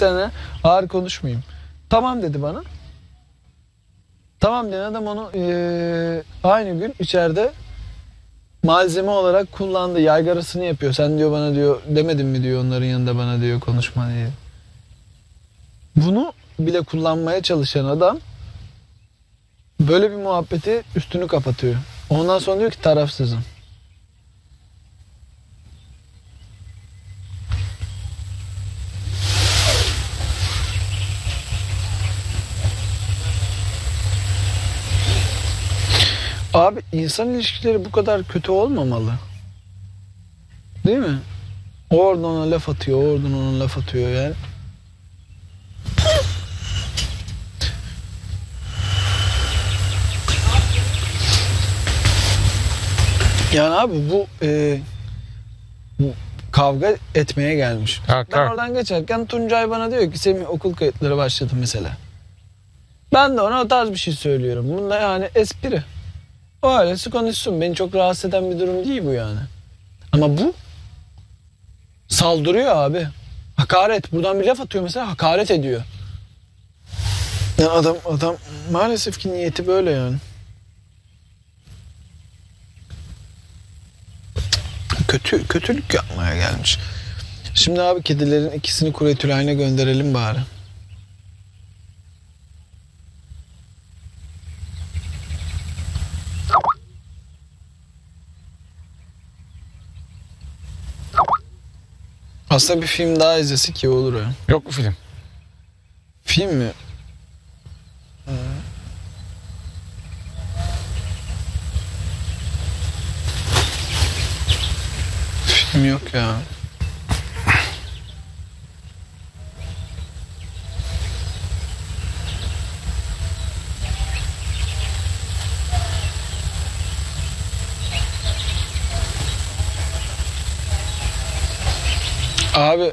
sene ağır konuşmayayım. Tamam dedi bana. Tamam diyen adam onu eee, aynı gün içeride malzeme olarak kullandı. Yaygarasını yapıyor. Sen diyor bana diyor demedin mi diyor onların yanında bana diyor konuşma diye. Bunu bile kullanmaya çalışan adam böyle bir muhabbeti üstünü kapatıyor. Ondan sonra diyor ki tarafsızım. Abi insan ilişkileri bu kadar kötü olmamalı. Değil mi? Oradan ona laf atıyor, oradan ona laf atıyor yani. Yani abi bu, e, bu kavga etmeye gelmiş. Evet, ben oradan geçerken Tuncay bana diyor ki Semih okul kayıtları başladı mesela. Ben de ona o tarz bir şey söylüyorum. Bunda yani espri. O ailesi konuşsun. Beni çok rahatsız eden bir durum değil bu yani. Ama bu saldırıyor abi. Hakaret. Buradan bir laf atıyor mesela hakaret ediyor. Ya adam adam maalesef ki niyeti böyle yani. Kötü kötülük yapmaya gelmiş. Şimdi abi kedilerin ikisini kuretülayne gönderelim bari. Aslında bir film daha izlesek iyi olur ya. Yok mu film? Film mi? Ee, Film yok ya. Abi